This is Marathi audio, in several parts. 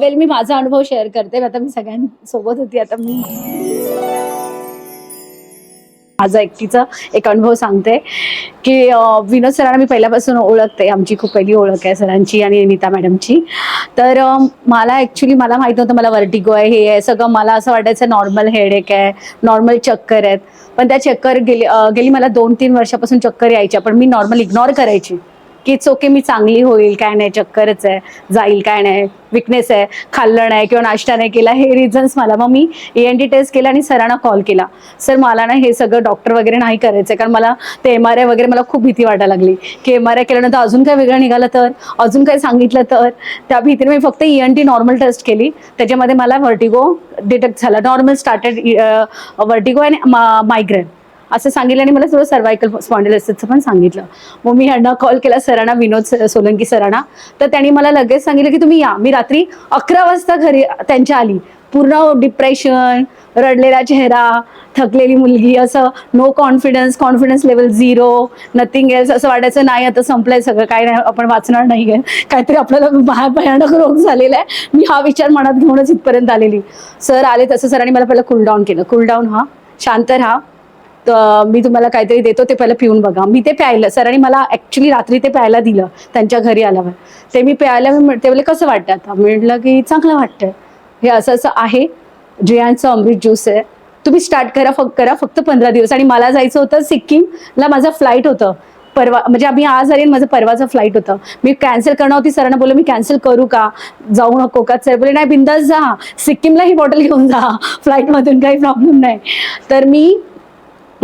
वेल मी माझा अनुभव शेअर करते. आता मी सगळ्यांसोबत होती. आता मी माझा एकटीचा एक अनुभव सांगते की विनोद सरांना मी पहिल्यापासून ओळखते. आमची खूप पहिली ओळख आहे सरांची आणि नीता मॅडमची. तर मला ॲक्च्युली मला माहीत नव्हतं मला वर्टिगो आहे हे आहे. सगळं मला असं वाटायचं नॉर्मल हेडेक आहे नॉर्मल चक्कर आहेत. पण त्या चक्कर गेली गेली मला दोन तीन वर्षापासून चक्कर यायच्या. पण मी नॉर्मल इग्नोर करायची. की इट्स ओके मी चांगली होईल काय नाही चक्करच आहे जाईल काय नाही विकनेस आहे खाल्लं नाही किंवा नाश्ता नाही केला हे रिझन्स मला. मग मी ए एन टी टेस्ट केला आणि सरांना कॉल केला. सर मला ना हे सगळं डॉक्टर वगैरे नाही करायचं कारण मला ते एम आर आय वगैरे मला खूप भीती वाटायला लागली. की एम आर आय केल्यानंतर अजून काय वेगळं निघालं तर? अजून काय सांगितलं तर? त्या भीतीने मी फक्त E N T normal test केली. त्याच्यामध्ये मला व्हर्टिगो डिटेक्ट झाला. नॉर्मल स्टार्टेड व्हर्टिगो आणि मायग्रेन असं सांगितलं आणि मला थोडं सर्वायकल स्पॉन्डिलोसिसचं पण सांगितलं. मग मी ह्यांना कॉल केला सरांना विनोद सोलंकी सरांना. तर त्यांनी मला लगेच सांगितलं की तुम्ही या. मी रात्री अकरा वाजता घरी त्यांच्या आली. पूर्ण डिप्रेशन रडलेला चेहरा थकलेली मुलगी असं no confidence confidence level zero nothing else असं वाटायचं नाही आता संपलंय सगळं. काय नाही आपण वाचणार नाही आहे काहीतरी आपल्याला भया भयानक रोग झालेला आहे. मी हा विचार मनात घेऊनच इथपर्यंत आलेली. सर आले तसं सरांनी मला पहिलं कूलडाऊन केलं. कूलडाऊन हा. शांत राहा. मी तुम्हाला काहीतरी देतो ते पहिलं पिऊन बघा. मी ते प्यायलं. सरांनी मला ऍक्च्युली रात्री ते प्यायला दिलं त्यांच्या घरी आल्यावर. ते मी प्यायला ते बोले कसं वाटतं आता? म्हटलं की चांगलं वाटतं हे असं असं आहे. जियांचं अमृत ज्यूस आहे. तुम्ही स्टार्ट करा फक्त करा. फक्त पंधरा दिवस. आणि मला जायचं होतं सिक्कीमला माझं फ्लाईट होतं. परवा म्हणजे आम्ही आज आले माझं परवाचं फ्लाईट होतं. मी कॅन्सल करणार होती. सरांना बोललो मी कॅन्सल करू का? जाऊ नको का? सर बोले नाही बिंदास जा. सिक्कीमला ही बॉटल घेऊन जा. फ्लाईटमधून काही प्रॉब्लेम नाही. तर मी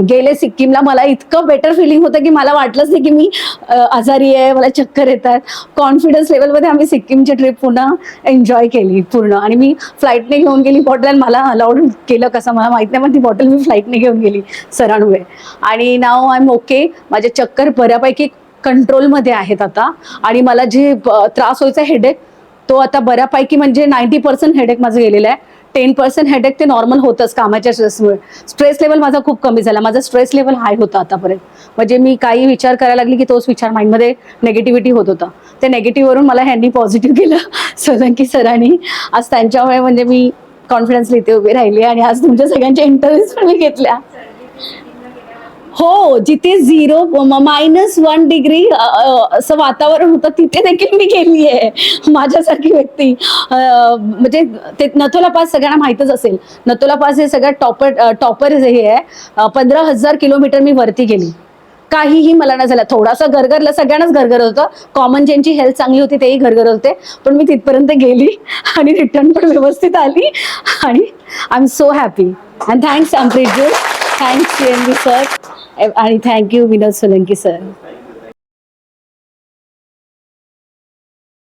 गेले सिक्कीमला मला इतकं बेटर फिलिंग होतं की मला वाटलंच नाही की मी आजारी आहे मला चक्कर येतात. कॉन्फिडन्स लेवलमध्ये आम्ही सिक्कीमची ट्रिप पुन्हा एन्जॉय केली पूर्ण. आणि मी फ्लाईटने घेऊन गेली बॉटल आणि मला अलाउड केलं कसं मला माहीत नाही पण ती बॉटल मी फ्लाईटने घेऊन गेली सरांमुळे. आणि नाव आय एम ओके माझ्या चक्कर बऱ्यापैकी कंट्रोलमध्ये आहेत आता. आणि मला जे त्रास व्हायचा हेडेक तो आता बऱ्यापैकी म्हणजे नाईन्टी पर्सेंट हेडेक माझं गेलेलं आहे. टेन पर्सेंट हेडेक ते नॉर्मल होतंच कामाच्या स्ट्रेसमुळे स्ट्रेस लेवल माझा खूप कमी झाला. माझा स्ट्रेस लेवल हाय होता आतापर्यंत. म्हणजे मी काही विचार करायला लागली की तोच विचार माइंडमध्ये नेगेटिव्हिटी होत होता. ते नेगेटिव्हवरून मला ह्यांनी पॉझिटिव्ह केलं. सोलंकी सरांनी. आज त्यांच्यामुळे म्हणजे मी कॉन्फिडन्सली इथे उभी राहिली आणि आज तुमच्या सगळ्यांच्या इंटरव्ह्यूज पण मी घेतल्या. हो जिथे झिरो मायनस वन डिग्री असं वातावरण होतं तिथे देखील मी गेली आहे माझ्यासारखी व्यक्ती. म्हणजे ते नथोला पास सगळ्यांना माहीतच असेल. नथोला पास हे सगळ्यात टॉपर टॉपर हे आहे पंधरा हजार किलोमीटर मी वरती गेली. काहीही मला नाही झालं. थोडासा घरघरला सगळ्यांनाच गरगरत होतं. कॉमन ज्यांची हेल्थ चांगली होती तेही घरघर होते. पण मी तिथपर्यंत गेली आणि रिटर्न पण व्यवस्थित आली. आणि I am so happy and thanks Ampreet thanks C N B sir आणि thank you Vinod Solanki sir